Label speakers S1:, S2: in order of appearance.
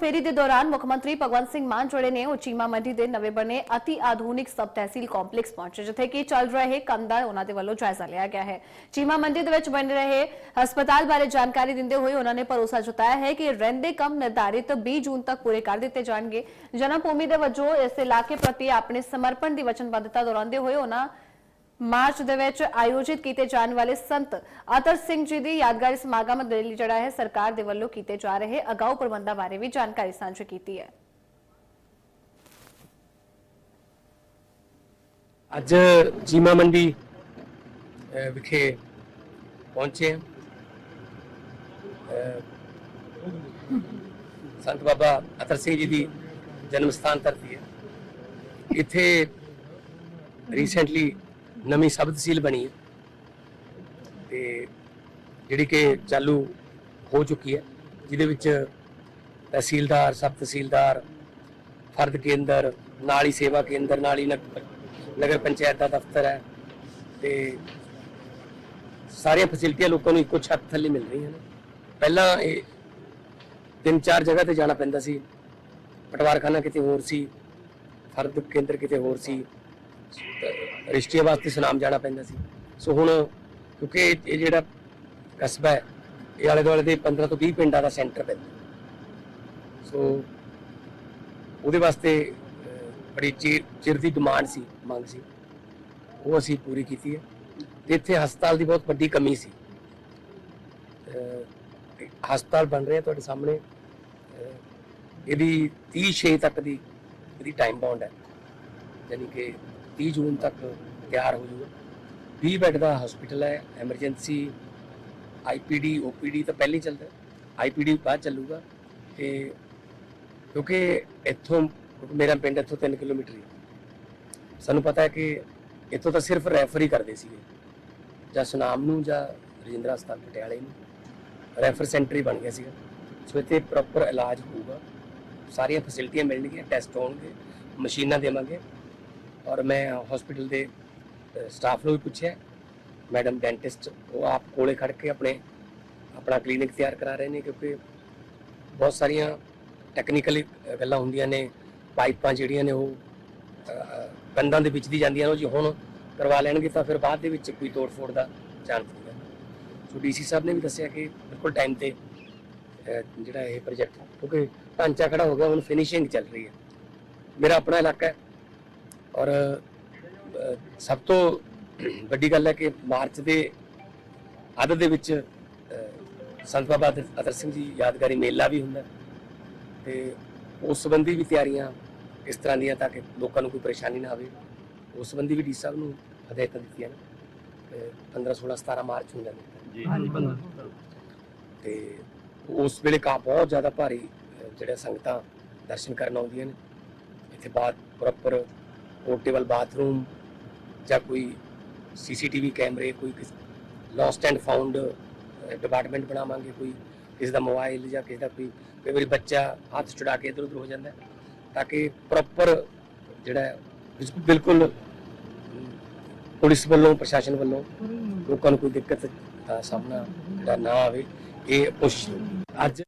S1: ਫੇਰੀ ਦੇ ਦੌਰਾਨ ਮੁੱਖ ਮੰਤਰੀ ਭਗਵੰਤ ਸਿੰਘ ਮਾਨ ਜਿਹੜੇ ਨੇ ਉਹ ਚੀਮਾ ਮੰਡੀ ਦੇ ਨਵੇਂ ਬਣੇ ਅਤੀ ਆਧੁਨਿਕ ਸਬ ਤਹਿਸੀਲ ਕੰਪਲੈਕਸ ਪਹੁੰਚੇ, ਜਿੱਥੇ ਕਿ ਚੱਲ ਰਹੇ ਕੰਮ ਦਾ ਉਹਨਾਂ ਦੇ ਵੱਲੋਂ ਜਾਇਜ਼ਾ ਲਿਆ ਗਿਆ ਹੈ। ਚੀਮਾ ਮੰਡੀ ਦੇ ਵਿੱਚ ਬਣ ਰਹੇ ਹਸਪਤਾਲ ਬਾਰੇ ਜਾਣਕਾਰੀ ਦਿੰਦੇ ਹੋਏ ਉਹਨਾਂ ਨੇ ਭਰੋਸਾ ਜਤਾਇਆ ਹੈ ਕਿ ਰਹਿੰਦੇ ਕੰਮ ਨਿਰਧਾਰਿਤ 20 ਜੂਨ ਤੱਕ ਪੂਰੇ ਕਰ ਦਿੱਤੇ ਜਾਣਗੇ। ਜਨਮ ਭੂਮੀ ਦੇ ਵਜੋਂ ਇਸ ਇਲਾਕੇ ਪ੍ਰਤੀ ਆਪਣੇ ਸਮਰਪਣ ਦੀ ਵਚਨਬੱਧਤਾ ਦੁਹਰਾਉਂਦੇ ਹੋਏ ਉਹਨਾਂ ਮਾਰਚ ਦੇ ਵਿੱਚ ਆਯੋਜਿਤ ਕੀਤੇ ਜਾਣ ਵਾਲੇ ਸੰਤ ਅਤਰ ਸਿੰਘ ਜੀ ਦੀ ਯਾਦਗਾਰੀ ਸਮਾਗਮ ਦੇ ਲਈ ਜਿਹੜਾ ਹੈ ਸਰਕਾਰ ਦੇ ਵੱਲੋਂ ਕੀਤੇ ਜਾ ਰਹੇ ਅਗਾਊ ਪ੍ਰਬੰਧਾਂ ਬਾਰੇ ਵੀ ਜਾਣਕਾਰੀ ਸਾਂਝੀ ਕੀਤੀ ਹੈ
S2: ਅੱਜ ਚੀਮਾ ਮੰਡੀ ਅਹ, ਵਿਖੇ ਪਹੁੰਚੇ ਹਾਂ ਅਹ, ਸੰਤ ਬਾਬਾ ਅਤਰ ਸਿੰਘ ਜੀ ਦੀ ਜਨਮ ਸਥਾਨ ਧਰਤੀ ਹੈ ਇੱਥੇ ਰੀਸੈਂਟਲੀ ਨਵੀਂ ਸਬ ਤਹਿਸੀਲ ਬਣੀ ਹੈ। ਤੇ ਜਿਹੜੀ ਕਿ ਚਾਲੂ ਹੋ ਚੁੱਕੀ ਹੈ, ਜਿਹਦੇ ਵਿੱਚ ਤਹਿਸੀਲਦਾਰ, ਸਬ ਤਹਿਸੀਲਦਾਰ, ਫਰਦ ਕੇਂਦਰ, ਨਾਲ ਹੀ ਸੇਵਾ ਕੇਂਦਰ, ਨਾਲੀ ਨਗ- ਨਗਰ ਪੰਚਾਇਤ ਦਾ ਦਫ਼ਤਰ ਹੈ ਤੇ ਸਾਰੀਆਂ ਫੈਸਿਲਿਟੀਆਂ ਲੋਕਾਂ ਨੂੰ ਇੱਕੋ ਛੱਤ ਥੱਲੇ ਮਿਲ ਰਹੀਆਂ ਨੇ। ਪਹਿਲਾਂ ਇਹ ਤਿੰਨ ਚਾਰ ਜਗ੍ਹਾ ਤੇ ਜਾਣਾ ਪੈਂਦਾ ਸੀ। ਪਟਵਾਰਖਾਨਾ ਕਿਤੇ ਹੋਰ ਸੀ, ਫਰਦ ਕੇਂਦਰ ਕਿਤੇ ਹੋਰ ਸੀ ਰਿਸ਼ਤੇ ਵਾਸਤੇ ਸੁਨਾਮ ਜਾਣਾ ਪੈਂਦਾ ਸੀ। ਸੋ ਹੁਣ ਕਿਉਂਕਿ ਇਹ ਜਿਹੜਾ ਕਸਬਾ ਹੈ ਇਹ ਆਲੇ ਦੁਆਲੇ ਦੇ 15 ਤੋਂ 20 ਪਿੰਡਾਂ ਦਾ ਸੈਂਟਰ ਪੈਂਦਾ। ਸੋ ਉਹਦੇ ਵਾਸਤੇ ਬੜੀ ਚਿਰ ਚਿਰ ਦੀ ਡਿਮਾਂਡ ਸੀ ਮੰਗ ਸੀ। ਉਹ ਅਸੀਂ ਪੂਰੀ ਕੀਤੀ ਹੈ। ਤੇ ਇੱਥੇ ਹਸਪਤਾਲ ਦੀ ਬਹੁਤ ਵੱਡੀ ਕਮੀ ਸੀ। ਹਸਪਤਾਲ ਬਣ ਰਿਹਾ ਤੁਹਾਡੇ ਸਾਹਮਣੇ। ਅਹ, ਇਹਦੀ 30 6 ਤੱਕ ਦੀ ਇਹਦੀ ਟਾਈਮ ਬਾਉਂਡ ਹੈ। ਯਾਨੀ ਕਿ 30 ਜੂਨ ਤੱਕ ਤਿਆਰ ਹੋ ਜਾਊਗਾ 20 ਬੈੱਡ ਦਾ ਹਸਪੀਟਲ ਹੈ ਐਮਰਜੈਂਸੀ ਆਈਪੀਡੀ ਓਪੀਡੀ ਤਾਂ ਪਹਿਲਾਂ ਹੀ ਚੱਲਦਾ ਆਈਪੀਡੀ ਬਾਅਦ ਚੱਲੂਗਾ ਤੇ ਕਿਉਂਕਿ ਇੱਥੋਂ ਮੇਰਾ ਪਿੰਡ ਇੱਥੋਂ 3 ਕਿਲੋਮੀਟਰ ਹੀ ਸਾਨੂੰ ਪਤਾ ਹੈ ਕਿ ਇੱਥੋਂ ਤਾਂ ਸਿਰਫ ਰੈਫਰ ਹੀ ਕਰਦੇ ਸੀਗੇ। ਜਾਂ ਸੁਨਾਮ ਨੂੰ ਜਾਂ ਰਜਿੰਦਰਾ ਹਸਪਤਾਲ ਪਟਿਆਲੇ ਨੂੰ। ਰੈਫਰ ਸੈਂਟਰ ਹੀ ਬਣ ਗਿਆ ਸੀਗਾ। ਸੋ ਇੱਥੇ ਪ੍ਰੋਪਰ ਇਲਾਜ ਹੋਊਗਾ। ਸਾਰੀਆਂ ਫੈਸਿਲਿਟੀਆਂ ਮਿਲਣਗੀਆਂ ਟੈਸਟ ਹੋਣਗੇ, ਮਸ਼ੀਨਾਂ ਦੇਵਾਂਗੇ। ਔਰ ਮੈਂ ਹਸਪੀਟਲ ਦੇ ਸਟਾਫ ਨੂੰ ਵੀ ਪੁੱਛਿਆ ਮੈਡਮ ਡੈਂਟਿਸਟ ਉਹ ਆਪ ਕੋਲੇ ਖੜ ਕੇ ਆਪਣੇ ਆਪਣਾ ਕਲੀਨਿਕ ਤਿਆਰ ਕਰਾ ਰਹੇ ਨੇ ਕਿਉਂਕਿ ਬਹੁਤ ਸਾਰੀਆਂ ਟੈਕਨੀਕਲੀ ਗੱਲਾਂ ਹੁੰਦੀਆਂ ਨੇ ਪਾਈਪਾਂ ਜਿਹੜੀਆਂ ਨੇ ਉਹ ਕੰਧਾਂ ਦੇ ਵਿੱਚ ਦੀ ਜਾਂਦੀਆਂ ਨੇ ਉਹ ਜੇ ਹੁਣ ਕਰਵਾ ਲੈਣਗੇ ਤਾਂ ਫਿਰ ਬਾਅਦ ਦੇ ਵਿੱਚ ਕੋਈ ਤੋੜ-ਫੋੜ ਦਾ ਚਾਂਸ ਨਹੀਂ ਹੈ ਸੋ ਡੀਸੀ ਸਾਹਿਬ ਨੇ ਵੀ ਦੱਸਿਆ ਕਿ ਬਿਲਕੁਲ ਟਾਈਮ ਤੇ ਜਿਹੜਾ ਇਹ ਪ੍ਰੋਜੈਕਟ ਕਿਉਂਕਿ ਢਾਂਚਾ ਖੜਾ ਹੋ ਗਿਆ ਹੁਣ ਫਿਨਿਸ਼ਿੰਗ ਚੱਲ ਰਹੀ ਹੈ ਮੇਰਾ ਆਪਣਾ ਇਲਾਕਾ ਹੈ ਔਰ ਸਭ ਤੋਂ ਵੱਡੀ ਗੱਲ ਹੈ ਕਿ ਮਾਰਚ ਦੇ ਅੱਧ ਦੇ ਵਿੱਚ ਸੰਤ ਬਾਬਾ ਅਤਰ ਅਤਰ ਸਿੰਘ ਜੀ ਯਾਦਗਾਰੀ ਮੇਲਾ ਵੀ ਹੁੰਦਾ ਤੇ ਉਸ ਸੰਬੰਧੀ ਵੀ ਤਿਆਰੀਆਂ ਇਸ ਤਰ੍ਹਾਂ ਦੀਆਂ ਤਾਂ ਕਿ ਲੋਕਾਂ ਨੂੰ ਕੋਈ ਪਰੇਸ਼ਾਨੀ ਨਾ ਆਵੇ। ਉਸ ਸੰਬੰਧੀ ਵੀ ਡੀ ਸਾਹਿਬ ਨੂੰ ਹਦਾਇਤਾਂ ਦਿੱਤੀਆਂ ਨੇ ਤੇ 15 16 17 ਮਾਰਚ ਨੂੰ ਜਾਂਦੇ
S3: ਜੀ
S2: ਤੇ ਉਸ ਵੇਲੇ ਕਾ ਬਹੁਤ ਜ਼ਿਆਦਾ ਭਾਰੀ ਜਿਹੜੇ ਸੰਗਤਾਂ ਦਰਸ਼ਨ ਕਰਨ ਆਉਂਦੀਆਂ ਨੇ ਇੱਥੇ ਬਾਅਦ ਪ੍ਰੋਪਰ ਪੋਰਟੇਬਲ ਬਾਥਰੂਮ ਜਾਂ ਕੋਈ ਸੀਸੀਟੀਵੀ ਕੈਮਰੇ, ਕੋਈ ਲੋਸਟ ਐਂਡ ਫਾਊਂਡ ਡਿਪਾਰਟਮੈਂਟ ਬਣਾਵਾਂਗੇ, ਕੋਈ ਕਿਸੇ ਦਾ ਮੋਬਾਈਲ ਜਾਂ ਕਿਸੇ ਦਾ ਕੋਈ, ਕਈ ਵਾਰੀ ਬੱਚਾ ਹੱਥ ਛੁਡਾ ਕੇ ਇਧਰ ਉਧਰ ਹੋ ਜਾਂਦਾ ਤਾਂ ਕਿ ਪ੍ਰੋਪਰ ਜਿਹੜਾ ਬਿਲਕੁਲ- ਪੁਲਿਸ ਵੱਲੋਂ, ਪ੍ਰਸ਼ਾਸਨ ਵੱਲੋਂ ਲੋਕਾਂ ਨੂੰ ਕੋਈ ਦਿੱਕਤ ਦਾ ਸਾਹਮਣਾ ਜਿਹੜਾ ਨਾ ਆਵੇ, ਇਹ ਕੋਸ਼ਿਸ਼ ਅੱਜ